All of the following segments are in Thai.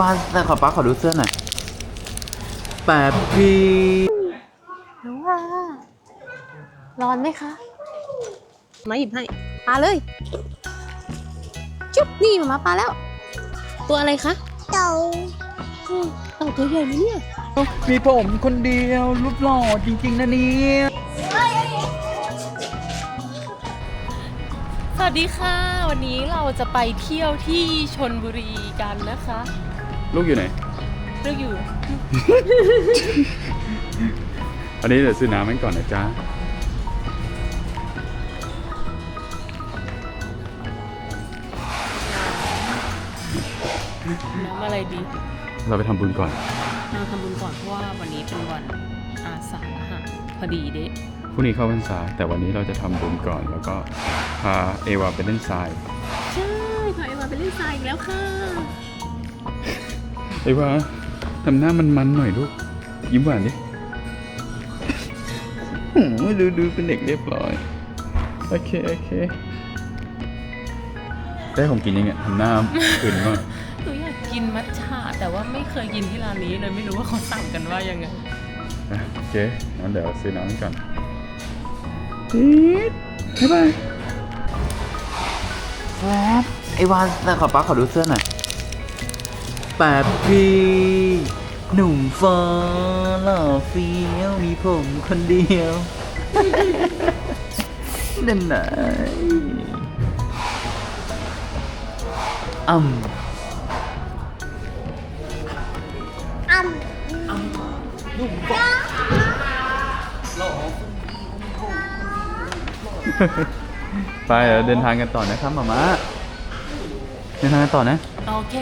วาแต่ขอป้าขอดูเสื้อหน่อยแปดปีน้องว่าร้อนไหมคะ มาหยิบให้ปลาเลย จุ๊บนี่มามาปลาแล้ว ตัวอะไรคะเต่าเต่าตัวใหญ่ไหมเนี่ย มีผมคนเดียวรูปหล่อจริงๆนะเนี่ยสวัสดีค่ะ วันนี้เราจะไปเที่ยวที่ชนบุรีกันนะคะ ลูกอยู่ไหนเลือกอยู่ อันนี้เดี๋ยวซื้อน้ำให้ก่อนนะจ๊ะ น้ำอะไรดีเราไปทำบุญก่อน เราทำบุญก่อนเพราะว่าวันนี้เป็นวันอาสาฬหะพอดีเด้พรุ่งนี้เข้าพรรษา แต่วันนี้เราจะทำบุญก่อน แล้วก็พาเอวาไปเล่นทราย ใช่พาเอวาไปเล่นทรายอีกแล้วค่ะ เอวาทำหน้ามันๆหน่อยลูก ยิ้มหวานดิโอ้โหดูดูเป็นเด็กเรียบร้อย โอเค โอเค ได้ของกินยังไงทำหน้าขึ้นมากหนูอยากกินมัทฉะแต่ว่าไม่เคยกินที่ร้านนี้เลยไม่รู้ว่าเขาสั่งกันว่ายังไงอะโอเคงั้นเดี๋ยวซื้อน้ำก่อนจี๊ดบ๊ายบายแวบไอวานแต่ขอป้าขอดูเสื้อหน่อยแปดปีหนุ่มฟ้าหล่อเฟี้ยวมีผมคนเดียว นั่นไหนอ่ำไปเดี๋ยวเดินทางกันต่อนะครับหมามาเดินทางกันต่อนะ โอเค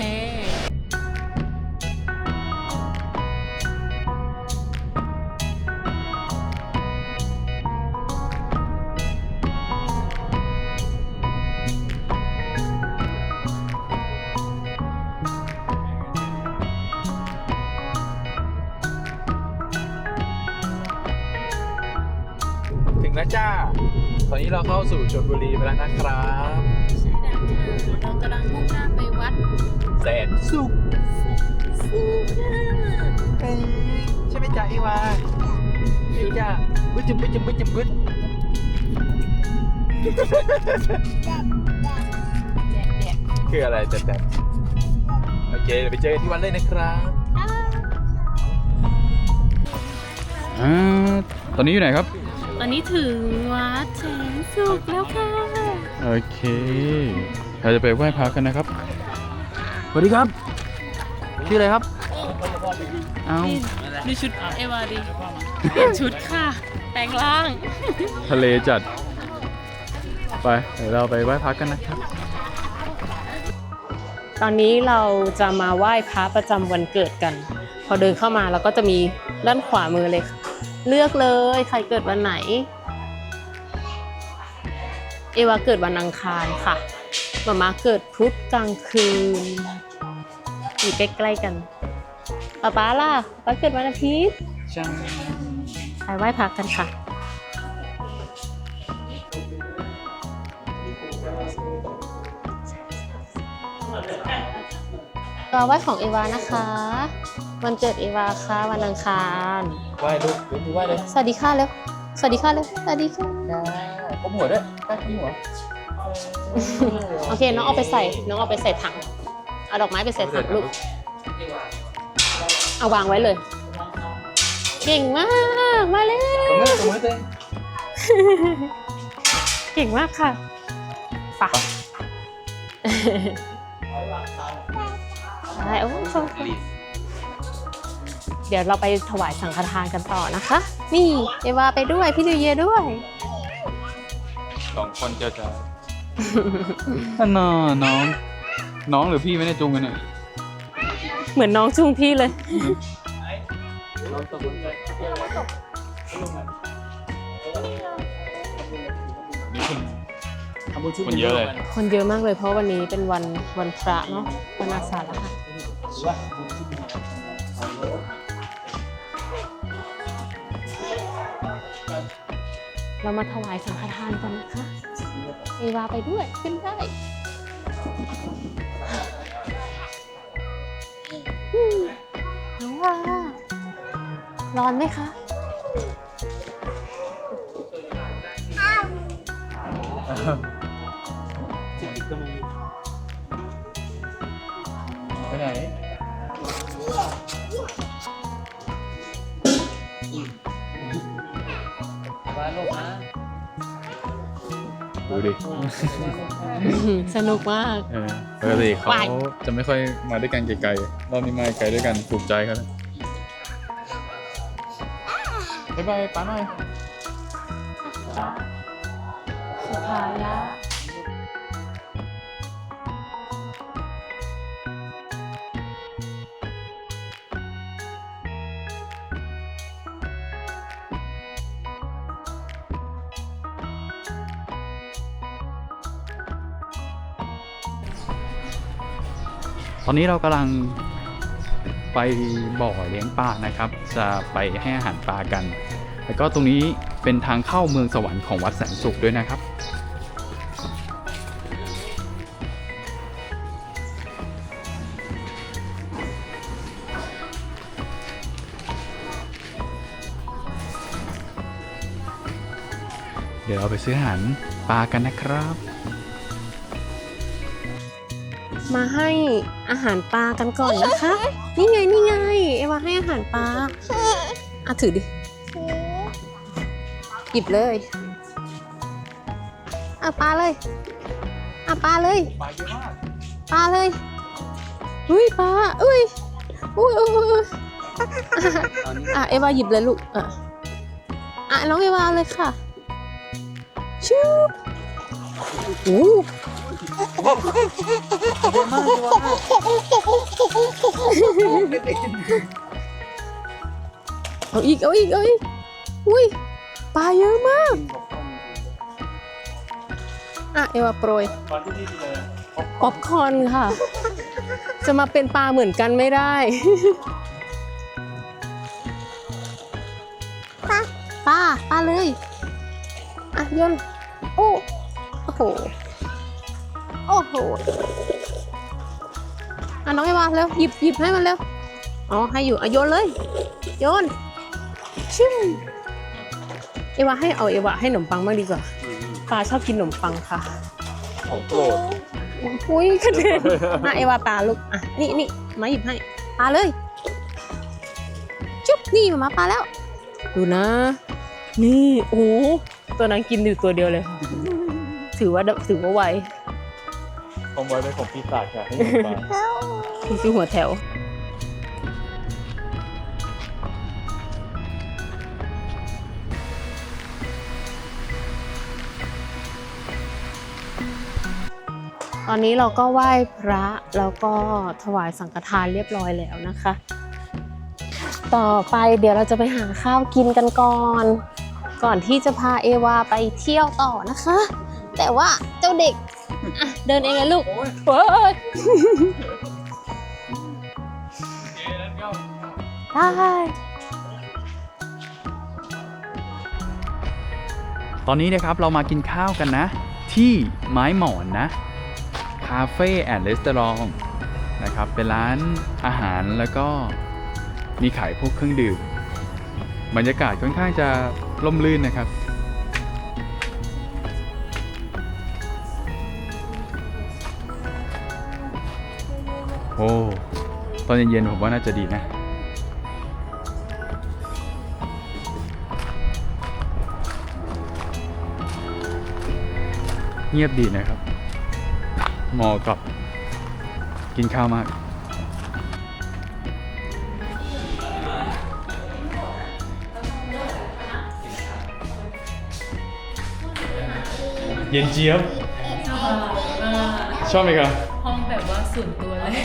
ถึงแล้วจ้า ตอนนี้เราเข้าสู่ชลบุรีไปแล้วนะครับใช่แล้วค่ะเรากำลังมุ่งหน้าไปวัดแสนสุขสุดาเอ้ยใช่ไหมจ๊ะอีวานี่จ้าบึ้จมบึ้จมบึ้จมบึ้แดดแดดคืออะไรแต่แต่โอเคเดี๋ยวไปเจอกันที่วันเลยนะครับอ่าตอนนี้อยู่ไหนครับต อนนี้ถึงวัดแสนสุขแล้วค่ะ โอเค เราจะไปไหว้พระกันนะครับ สวัสดีครับ ชื่ออะไรครับ เอานี่ดูชุดเอวาดิเปลี่ยนชุดค่ะ แปลงร่าง ทะเลจัด ไปเดี๋ยวเราไปไหว้พระกันนะครับ ตอนนี้เราจะมาไหว้พระประจำวันเกิดกัน พอเดินเข้ามาเราก็จะมีด้านขวามือเลยค่ะ เลือกเลย ใครเกิดวันไหน เอวาเกิดวันอังคารค่ะมามาเกิดพุธกลางคืน อยู่ใกล้ๆกันป๊าป๊าล่ะป๊าเกิดวันอาทิตย์จังไปไหว้พระกันค่ะก็ไหว้ของเอวานะคะ วันเกิดเอวาค่ะวันอังคารไหว้ลูกยกมือไหว้เลยสวัสดีค่ะเร็วสวัสดีค่ะเร็วสวัสดีค่ะก้มหัวด้วยใกล้ก้มหัวโอเคน้องเอาไปใส่น้องเอาไปใส่ถังเอาดอกไม้ไปใส่ถังลูกเอาวางไว้เลย เก่งมากมาเลยตบมือตบมือเต้นเก่งมากค่ะไปะใช่โอ้โชว์ เดี๋ยวเราไปถวายสังฆทานกันต่อนะคะ นี่เอวาไปด้วยพี่นิวเยียร์ด้วย สองคนจะจะน่าน้อง น้องหรือพี่ไม่ได้จุงกันเนี่ยเหมือนน้องจุงพี่เลย คนเยอะเลย คนเยอะมากเลยเพราะวันนี้เป็นวันวันพระเนาะวันอาสาฬหะ เรามาถวายสังฆทานกันนะคะเอวาไปด้วยขึ้นได้น้อ่าร้อนไหมคะ กมาก เออปกติเขาไปจะไม่ค่อยมาด้วยกันไกลๆรอบนี้มาไกลด้วยกันถูกใจเขาเลยบ๊ายบายป้าหน่อย สุดท้ายแตอนนี้เรากำลังไปบ่อเลี้ยงปลานะครับ จะไปให้อาหารปลากัน แล้วก็ตรงนี้เป็นทางเข้าเมืองสวรรค์ของวัดแสนสุขด้วยนะครับ เดี๋ยวเราไปซื้ออาหารปลากันนะครับ มาให้อาหารปลากันก่อนนะคะ นี่ไงนี่ไง เอวาให้อาหารปลาอะถือดิ หยิบเลยอะปลาเลยอะปลาเลยปลาเยอะมากปลาเลยอุ้ยปลาอุ้ยอุ้ยอุ้ยอุ้ยตอนนี้อะเอวาหยิบเลยลูกอะอะน้องเอวาเลยค่ะชูบโอ้ เยอะมากเยอะมากเด็กเอาอีกเอาอีกเอาอีกอุ้ยปลาเยอะมาก อะเอวาโปรยตอนที่นี่เลยป๊อปคอร์นค่ะ จะมาเป็นปลาเหมือนกันไม่ได้ปลาปลาปลาเลย อะโยนโอ้โอ้โห โอ้โหอะน้องเอวาเร็วหยิบหยิบให้มันเร็วอ๋อให้อยู่อะโยนเลยโยนชิมเอวาให้เอาเอวาให้ขนมปังมากดีกว่าปลาชอบกินขนมปังค่ะของโปรดอุ้ยกระเด็นมาเอวาปลาลูกอะนี่นี่มาหยิบให้ปลาเลยจุ๊บนี่มาปลาแล้ว ดูนะ นี่โอ้โหตัวนั้นกินอยู่ตัวเดียวเลย ถือว่าถือว่าไว ของไว้เป็นของปีศาจค่ะให้หนูปลานี่คือหัวแถว ตอนนี้เราก็ไหว้พระแล้วก็ถวายสังฆทานเรียบร้อยแล้วนะคะ ต่อไปเดี๋ยวเราจะไปหาข้าวกินกันก่อน ก่อนที่จะพาเอวาไปเที่ยวต่อนะคะ แต่ว่าเจ้าเด็ก อะเดินเองเลยลูกเฮ้ยได้ ตอนนี้นะครับเรามากินข้าวกันนะ ที่ไม้หมอนนะ คาเฟ่แอนด์รีสอร์ทนะครับ เป็นร้านอาหารแล้วก็มีขายพวกเครื่องดื่ม บรรยากาศค่อนข้างจะร่มรื่นนะครับ โอ้ตอนเย็นๆผมว่าน่าจะดีนะ เงียบดีนะครับเหมอกับกินข้าวมากเย็นเจี๊ยบ ชอบไหมครับ ห้องแบบว่าส่วนตัว เลย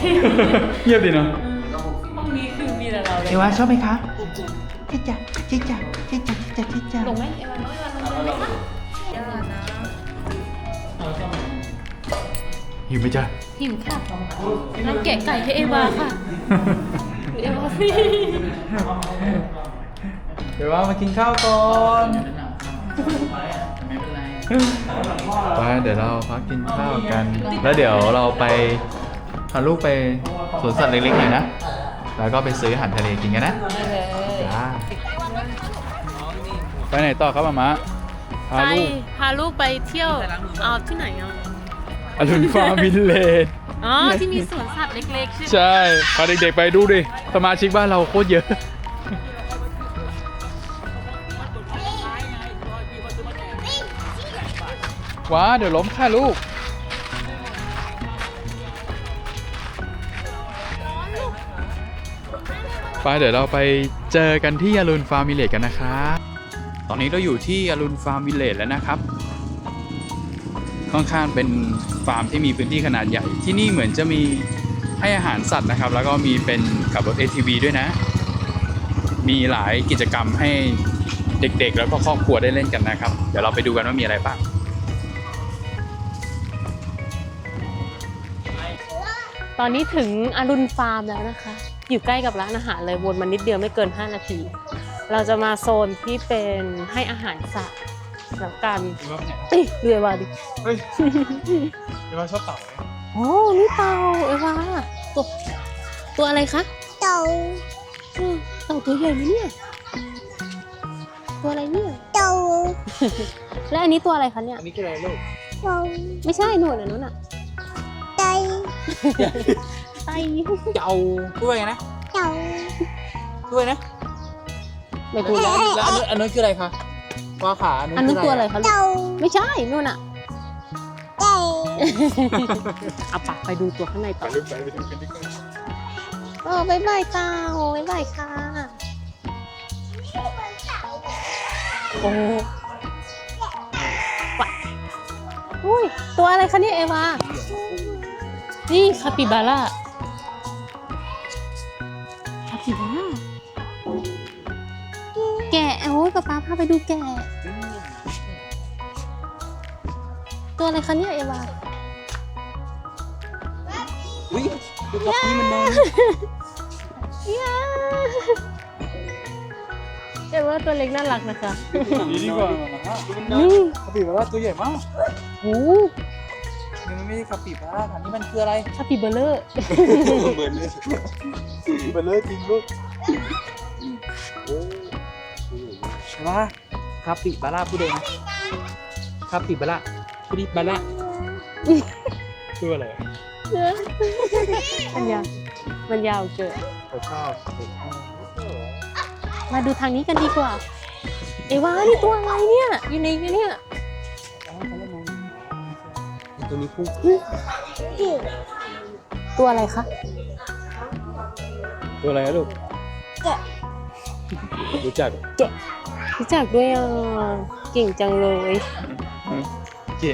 เงียบดีเนาะห้องนี้คือมีแต่เราเลยเอวาชอบไหมคะจิจ่าจิจ่าจิจ่าจิจ่าจิจ่าลงไหมเอวาน้อยเอวาลงเลยไหมคะอย่านะหิวไหมจ๊ะ หิวค่ะนั่งแกะไก่ให้เอวาค่ะเอวาสิเดี๋ยวว่ามากินข้าวก่อนไปเดี๋ยวเราพักกินข้าวกัน แล้วเดี๋ยวเราไป พาลูกไปสวนสัตว์เล็กๆหน่อยนะไปแล้วก็ไปซื้ออาหารทะเลกินกันนะจ้าไปไหนต่อครับมามะพาไปลูกพาลูกไปเที่ยวเอาที่ไหนอะอรุณฟาร์มวิลเลจอ๋อที่มีสวนสัตว์เล็กๆใช่ไหมใช่พาเด็กๆไปดูดิสมาชิกบ้านเราโคตรเยอะ ว้าเดี๋ยวล้มค่ะลูก ไปเดี๋ยวเราไปเจอกันที่อรุณฟาร์มวิลเลจกันนะครับตอนนี้เราอยู่ที่อรุณฟาร์มวิลเลจแล้วนะครับ ค่อนข้างเป็นฟาร์มที่มีพื้นที่ขนาดใหญ่ ที่นี่เหมือนจะมีให้อาหารสัตว์นะครับ แล้วก็มีเป็นขับรถ ATV ด้วยนะ มีหลายกิจกรรมให้เด็กๆ แล้วก็ครอบครัวได้เล่นกันนะครับ เดี๋ยวเราไปดูกันว่ามีอะไรบ้างตอนนี้ถึงอรุณฟาร์มแล้วนะคะ อยู่ใกล้กับร้านอาหารเลยวนมานิดเดียวไม่เกิน 5 นาที เราจะมาโซนที่เป็นให้อาหารสัตว์แล้วกันเอ้ยเรือว่าดิ เฮ้ยเดี๋ยวมาชอบเต่าไหมโอ้นี่เต่าเอวาตัวตัวอะไรคะ เต่าอืมเต่าตัวใหญ่ไหมเนี่ย ตัวอะไรเนี่ย เต่าและอันนี้ตัวอะไรคะเนี่ย อันนี้คืออะไรลูกไม่ใช่หนวดอันนั้นอะ ไต ไตเจ้าพูดว่าไงนะเต่าพูดว่าไงนะไม่พูดแล้วแล้วอันนู้นอันนู้นคืออะไรคะว่าขาอันนั้นตัวอะไรคะลูกไม่ใช่นู่นอะเอาปะไปดูตัวข้างในต่อถ่ายรูปไปไปดูกันดีกว่าโอ้บายบายเต่าบายบายค่ะโอ้ปะอุ้ย ตัวอะไรคะเนี่ยเอวา นี่คาปิบาร่า ป๊าป๊าพาไปดูแกะ ตัวอะไรคะเนี่ยเอวาอุ้ยดูกับพี่มันนอนยาเอวาตัวเล็กน่ารักนะคะ นี่ดีกว่านี่คาปิบาร่าตัวใหญ่มากโอ้นี่มันไม่ใช่คาปิบาร่าค่ะนี่มันคืออะไรคาปิเบลเลอร์เบิร์นเลยเบลเลอร์จริงลูก ใช่ปะคาปิบาร่าพูดเองนะคาปิบาร่าพูดดิบาร่าชื่ออะไรอะมันยาวมันยาวเกินเขาชอบมาดูทางนี้กันดีกว่า เอวานี่ตัวอะไรเนี่ย อยู่ในเนี่ยตัวนี้พุ่งตัวอะไรคะ ตัวอะไรนะลูกรู้จัก รู้จักด้วยอะ เก่งจังเลยเจ๊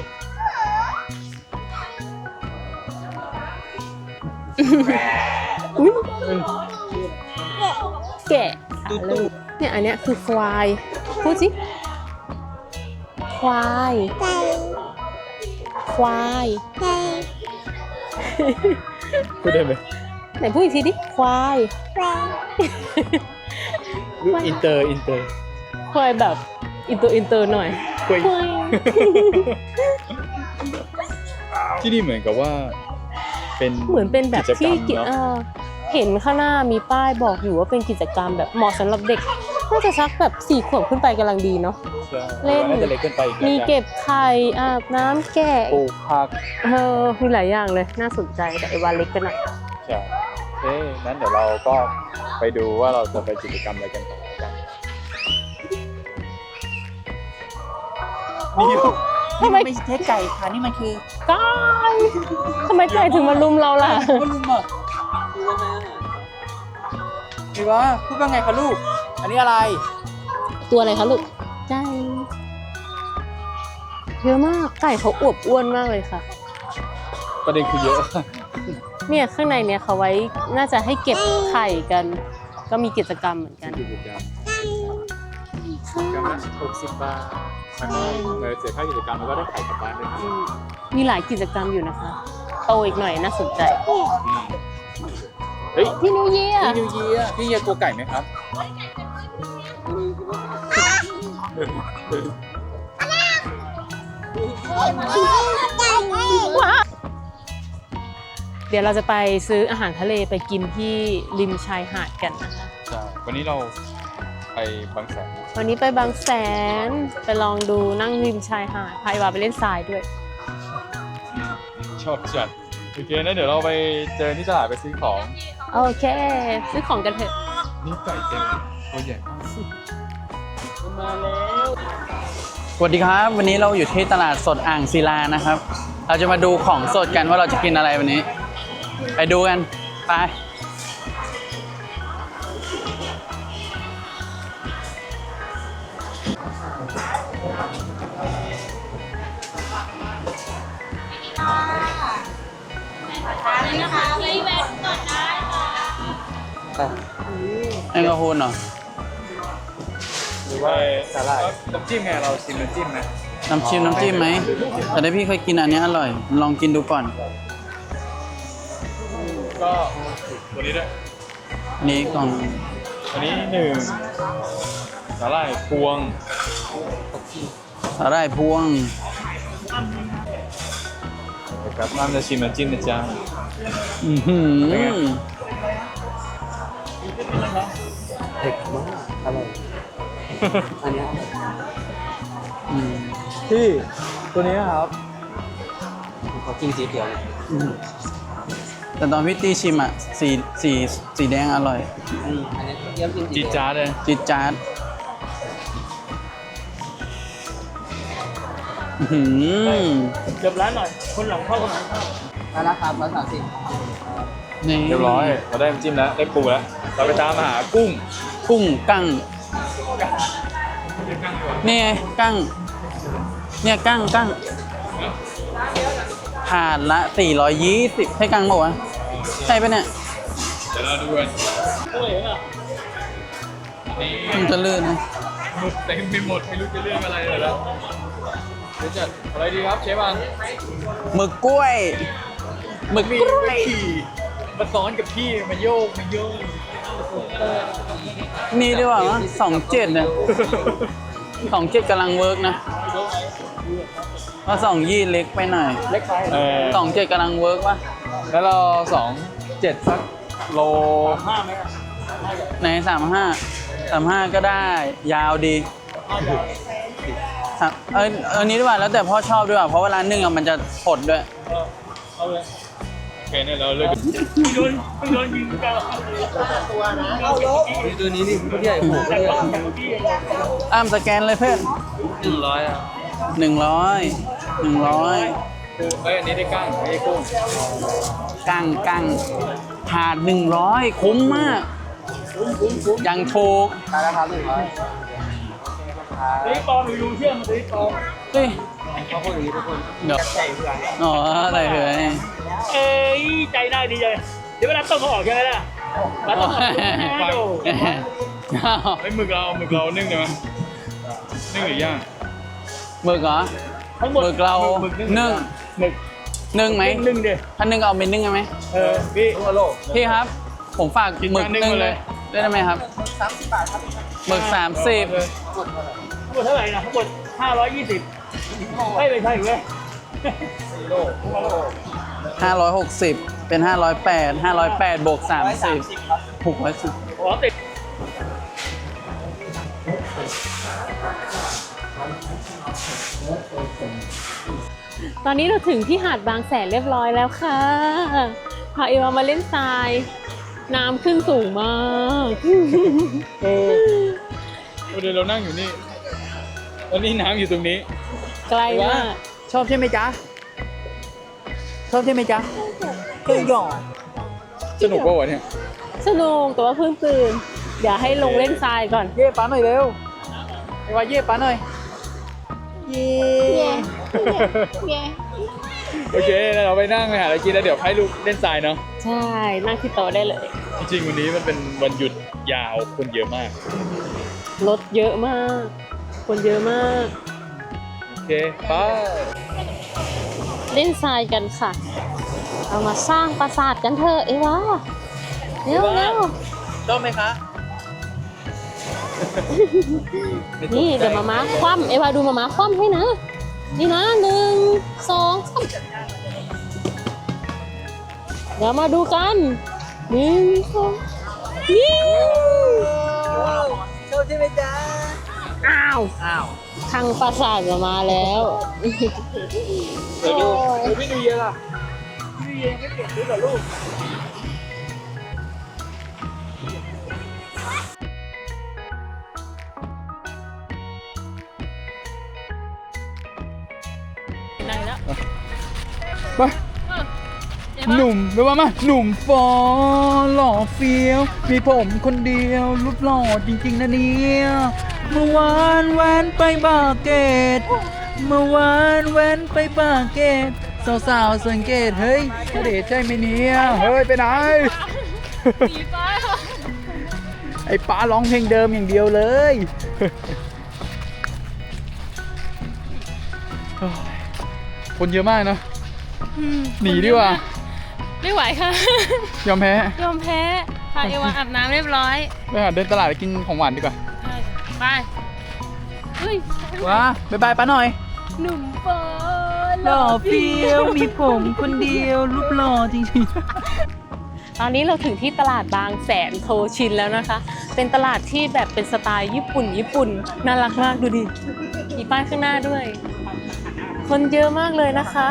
แกะขาเลยเนี่ยอันเนี้ยคือควาย พูดสิ ควาย ควายพูดได้ไหมไหนพูดอีกทีดิ ควายลูกอินเตอร์ อินเตอร์ ควายแบบอินเตอร์อินเตอร์หน่อยคุยควายที่นี่เหมือนกับว่า เป็นเหมือนเป็นแบบที่กิจกรรมเอเนาะอเห็นข้างหน้ามีป้ายบอกอยู่ว่าเป็นกิจกรรมแบบเหมาะสำหรับเด็กน่าจะสักแบบสี่ขวบขึ้นไปกำลังดีเนาะใช่เล่นน่าจะเล็กเกินไปอีกนะมีเก็บไข่อาบน้ำแกะปลูกผักเออมีหลายอย่างเลยน่าสนใจแต่ไอวาเล็กไปหน่อย ใช่โอเคนั้นเดี๋ยวเราก็ไปดูว่าเราจะไปกิจกรรมอะไรกันต่อ นนี่ลูกทำไมไม่ใช่ไก่ค่ะนี่มันคือไก่ทำไมไก่ถึงมาลุมเราล่ะว่าลุงอะพี่ว่าพูดว่าไงคะลูก อันนี้อะไร ตัวอะไรคะลูกไก่เยอะมากไก่เขาอวบอ้วนมากเลยค่ะ ประเด็นคือเยอะ เนี่ยข้างในเนี่ยเขาไว้น่าจะให้เก็บไข่กัน ก็มีกิจกรรมเหมือนกัน กิจกรรมค่ะกรร มละหกสิบบาทแล้วก็เงินเสียค่ากิจกรรมแล้วก็ได้ไข่กลับบ้านด้วยนะอืมมีหลายกิจกรรมอยู่นะคะ โตอีกหน่อยน่าสนใจ เฮ้ยพี่นิวเยียพี่นิวเยียร์พี่เยียร์กลัวไก่ไหมครับเดี๋ยวเราจะไปซื้ออาหารทะเลไปกินที่ริมชายหาดกันนะคะ ใช่ วันนี้เราไปบางแสน วันนี้ไปบางแสนไปลองดูนั่งริมชายหาดพายวาไปเล่นทรายด้วย ชอบจัดโอเคนะเดี๋ยวเราไปเจอที่ตลาดไปซื้อของ โอเค ซื้อของกันเถอะ นี่ไก่เต็มเลยตัวใหญ่มากสวัสดีครับ วันนี้เราอยู่ที่ตลาดสดอ่างศิลานะครับ เราจะมาดูของสดกันว่าเราจะกินอะไรวันนี้ ไปดูกัน ไป แอลกอฮอล์เหรอหรือว่าสาหร่ายน้ำจิ้มไงเราชิมน้ำจิ้มไหมน้ำจิ้มน้ำจิ้มไหม แต่ได้พี่เคยกินอันนี้อร่อย ลองกินดูก่อน ก็ตัวนี้ด้วยอันนี้กล่องอันนี้หนึ่งสาหร่ายพวง สาหร่ายพวงนะครับน้ำจะชิมน้ำจิ้มนะจ๊ะอือหือเป็นไงเผ็ดมากอร่อยอันนี้อืมพี่ตัวนี้ครับเขากินสีเขียวเลยแต่ตอนพี่ตี้ชิมอะสีสีสีแดงอร่อยอันนี้อันนี้เยี่ยมกินสีจีดจ้าดเลยจิตจา หือเกือบร้านหน่อยคนหลังเข้าคนหลังเข้ามาแล้วครับร้อยสามสิบนี่เรียบร้อยเราได้น้ำจิ้มแล้วได้ปูแล้ว เราไปตามหากุ้งกุ้งกั้งนี่ไงกั้งเนี่ยกั้งกั้งถาดละ 420ให้กั้งบอกว่าวะใช่ปะเนี่ยเดี๋ยวเราดูกันนี่มันจะลื่นนะหมึกเต็มไปหมดไม่รู้จะเลือกอะไรเลยแล้ว เดี๋ยวจัดอะไรดีครับเชฟบังหมึกกล้วยหมึกมีกล้วไปยขี่มาซ้อนกับพี่มาโยกมาโยกนี่ดีกว่าวะสองเจ็ดเนี่ยสองเจ็ดกำลังเวิร์กนะว่าสองยี่เล็กไปหน่อยเล็กไปเออสองเจ็ดกำลังเวิร์กป่ะแล้วเราสองเจ็ดสักโลห้าไหมอะไหนสามห้าสามห้าก็ได้ยาวดี สามเออเออนี้ดีกว่าแล้วแต่พ่อชอบด้วยว่ะเพราะเวลานึ่งอะมันจะผดด้วยเอาเลยโอเคเนี่ยเราเลือกตัวนี้นี่ผู้ใหญ่หัวผู้ใหญ่อ้ามสแกนเลยเพื่อนหนึ่งร้อยอะหนึ่งร้อยหนึ่งร้อยปูเอ้ยอันนี้ได้กั้งไม่ได้กุ้งกั้งกั้งถาดหนึ่งร้อยคุ้มมากยังถูกตายแล้วครั บหนึ่งร้อยเฮ้ยเขาพูดอย่างนี้ทุกคนเดี๋ยวใจเพื่อนอ๋ออะไรเหรอเอ้ยใจได้ดีเลยเดี๋ยวเวลาต้มเขาออกใช่ไหมล่ะแล้วต้มเขาออกให้ดูไอ้ยหมึกเราหมึกเรานึ่งได้ไหมนึ่งหรือย่างหมึกเหรอทั้งหหมดมึกเราหมึกนึ่งหมึกนึ่งไหมนึ่งดิถ้านึ่งเอาเป็นนึ่งได้ไหมเออพี่ทั่วโลกพี่ครับ ผมฝากหมึกนึ่งเลยได้ไหมครับสามสิบบาทครับหมึกสามสิบทั้งห มดเท่าไหร่นะทั้งหมดห้าร้อยยี่สิบไม่ไม่ใช่เว้ยห้าร้อยหกสิบเป็นห้าร้อยแปดห้าร้อยแปดบวกสามสิบหกร้อยสิบขอติดตอนนี้เราถึงที่หาดบางแสนเรียบร้อยแล้วค่ะ พาเอวามาเล่นทราย น้ำขึ้นสูงมากเดี๋ยวเรานั่งอยู่นี่ แล้วนี่น้ำอยู่ตรงนี้ ไกลมากชอบใช่ไหมจ๊ะ ชอบใช่ไหมจ๊ะก็หยอกสนุกป่าวะเนี่ยสนุกแต่ว่าเพิ่งตื่นเดี๋ยวให้ลงเล่นทรายก่อน เย่ป้าหน่อยเร็วไอ้ว่าเย่ป้าหน่อยเย่โอเคแล้วเราไปนั่งไปหาอะไรกินแล้วเดี๋ยวให้ลูกเล่นทรายเนาะ ใช่ นั่งที่โต๊ะได้เลย จริงๆวันนี้มันเป็นวันหยุดยาวคนเยอะมาก รถเยอะมาก คนเยอะมาก โอเคไปเล่นทรายกันค่ะ เอามาสร้างปราสาทกันเถอะเอวาเร็วเร็วชอบไหมคะนี่เดี๋ยวมาม้าคว่ำเอวาดูมาม้าคว่ำให้นะ นี่นะหนึ่งสองสามเดี๋ยวมาดูกันหนึ่งสองนี่โชว์ใช่ไหมจ๊ะอ้าวอ้าวทางปราสาทมาแล้วเดี๋ยวดูดูพี่ดูเยอะอะพี่ดูเยอะไม่เปลี่ยนชุดเหรอลูกไหนแล้วไป หนุ่มไปว่ามาหนุ่มฟอหล่อเฟี้ยว มีผมคนเดียวรูปหล่อจริงๆนะเนี่ยเมื่อวานแว้นไปบาร์เกตเมื่อวานแว้นไปบาร์เกตสาวๆสังเกตเฮ้ยณเดชน์ใช่ไหมเนี่ยเฮ้ยไปไหนสีฟ้าค่ะไอ้ป้าร้องเพลงเดิมอย่างเดียวเลยคนเยอะมากเนอะหนีดีกว่า ไม่ไหวค่ะ ยอมแพ้ยอมแพ้พาเอวาอาบน้ำเรียบร้อยไปหาเดินตลาดไปกินของหวานดีกว่าไปเฮ้ยว้าบายบายป้าหน่อย หนุ่มฟอหล่อเฟี้ยวมีผมคนเดียวรูปหล่อจริงตอนนี้เราถึงที่ตลาดบางแสนโทชินแล้วนะคะ เป็นตลาดที่แบบเป็นสไตล์ญี่ปุ่น ญี่ปุ่นน่ารักมากดูดิมีป้ายข้างหน้าด้วย คนเยอะมากเลยนะคะ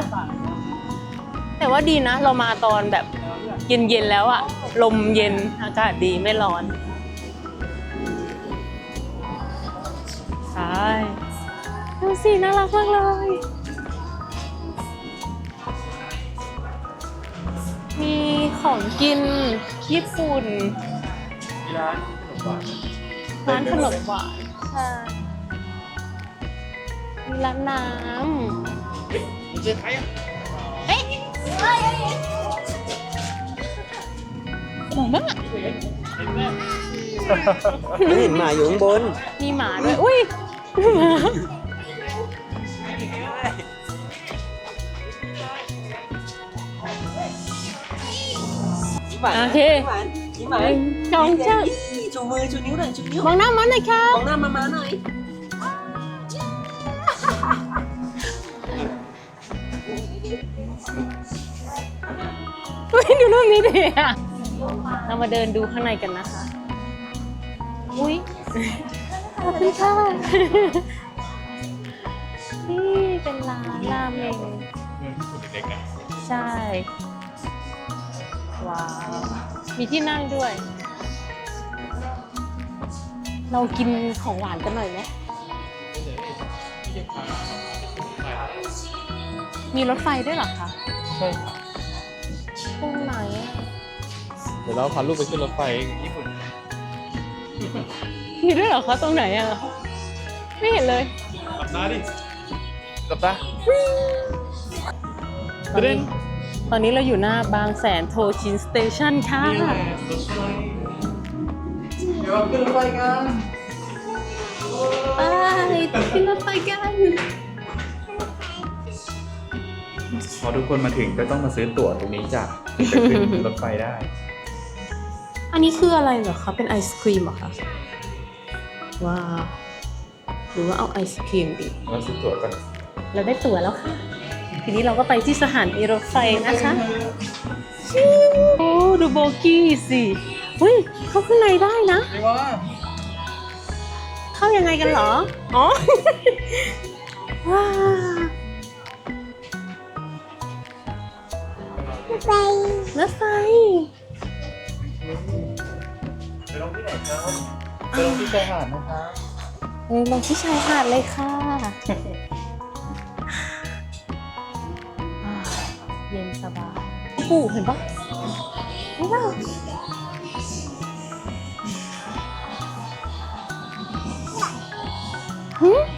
แต่ว่าดีนะ เรามาตอนแบบเย็นๆแล้วอะลมเย็นอากาศดีไม่ร้อนใช่ดูสิน่ารักมากเลย มีของกินญี่ปุ่นร้านขนมหวานร้านขนมหวานใช่มีร้านน้ำห มูมากเห็นหมาอยู่ข้างบน มีหมาด้วย อุ้ยหมาโอเคยิ้มหวานหนึ่งสองสามชูมือชูนิ้วหน่อยชูนิ้วมองหน้ามันหน่อยค่ะมองหน้ามามาหน่อย ดูรูปนี้ดิอะเรามาเดินดูข้างในกันนะคะ อุ้ยขอบคุณค่ะนี่เป็นร้านราเมงใช่ ว้าว มีที่นั่งด้วย เรากินของหวานกันหน่อยไหม มีรถไฟด้วยเหรอคะ ใช่ค่ะ ดี๋ยวเราพาลูกไปขึ้นรถไฟญี่ปุ่นมีด้วยเหรอคะตรงไหนอะ ไม่เห็นเลยกลับตาดิกลับตาตอนนี้ตอนนี้เราอยู่หน้าบางแสนโทชินสเตชันค่ะเดี๋ยวขึ้นรถไฟกันไปขึ้นรถไฟกันพอทุกคนมาถึงก็ต้องมาซื้อตั๋วตรงนี้จ้ะถึงจะขึ้นรถไฟได้ อันนี้คืออะไรเหรอคะเป็นไอศครีมเหรอคะว้าวหรือว่าเอาไอศครีมดีเราซื้อตั๋วก่อนเราได้ตั๋วแล้วค่ะ ทีนี้เราก็ไปที่สถานีรถไฟนะคะโอ้ดูโบกี้สิเฮ้ยเข้าข้างในได้นะไม่ว่าเข้ายังไงกันเหรอ อ๋อ ว้าวรถไฟรถไฟไป ลงที่ไหนครับไปลงที่ชายหาดนะครับเออลงที่ชายหาดเลยค่ะ เย็นสบายปู่เห็นปะเห็นปะหึร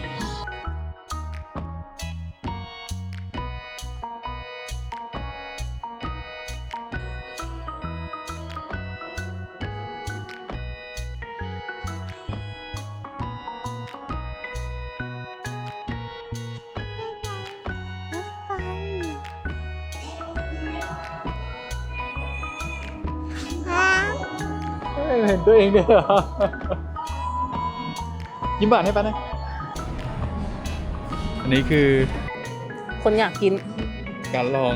เห็นตัวเองด้วยเหรอยิ้มบานให้ป้านะ อันนี้คือคนอยากกิน การลอง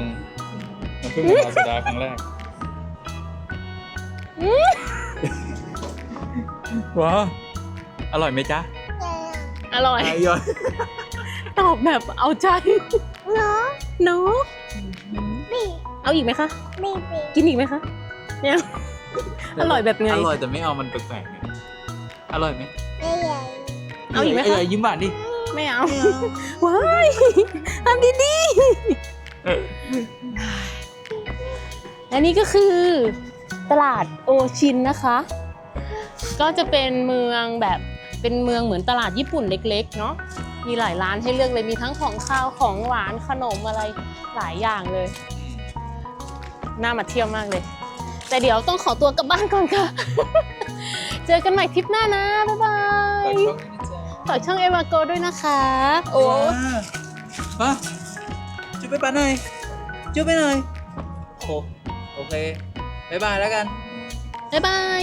น้ำผึ้งมะนาวโซดาครั้งแรกว้าอร่อยไหมจ๊ะอร่อยอร่อยตอบแบบเอาใจเนาะเนาะเอาอีกไหมคะไม่เป็นกินอีกไหมคะเนี่ย อร่อยแบบไง อร่อยแต่ไม่เอามันแปลกๆไงอร่อยไหมไม่ใหญ่เอาอีกไหมคะเยิ้มหวานดิไม่เอา ว้ายทำดีๆและนี่ก็คือตลาดโอชินนะคะ ก็จะเป็นเมืองแบบเป็นเมืองเหมือนตลาดญี่ปุ่นเล็ก ๆ เนาะ มีหลายร้านให้เลือกเลย มีทั้งของข้าวของหวานขนมอะไรหลายอย่างเลย น่ามาเที่ยวมากเลย แต่เดี๋ยวต้องขอตัวกลับบ้านก่อนค่ะ เจอกันใหม่ทริปหน้านะ บ๊ายบายฝากช่องเอวาโกด้วยนะคะ โอ้มาจุ๊บไปปาหน่อยจุ๊บไปหน่อยโอ้โอเคบายบายแล้วกัน บ๊ายบาย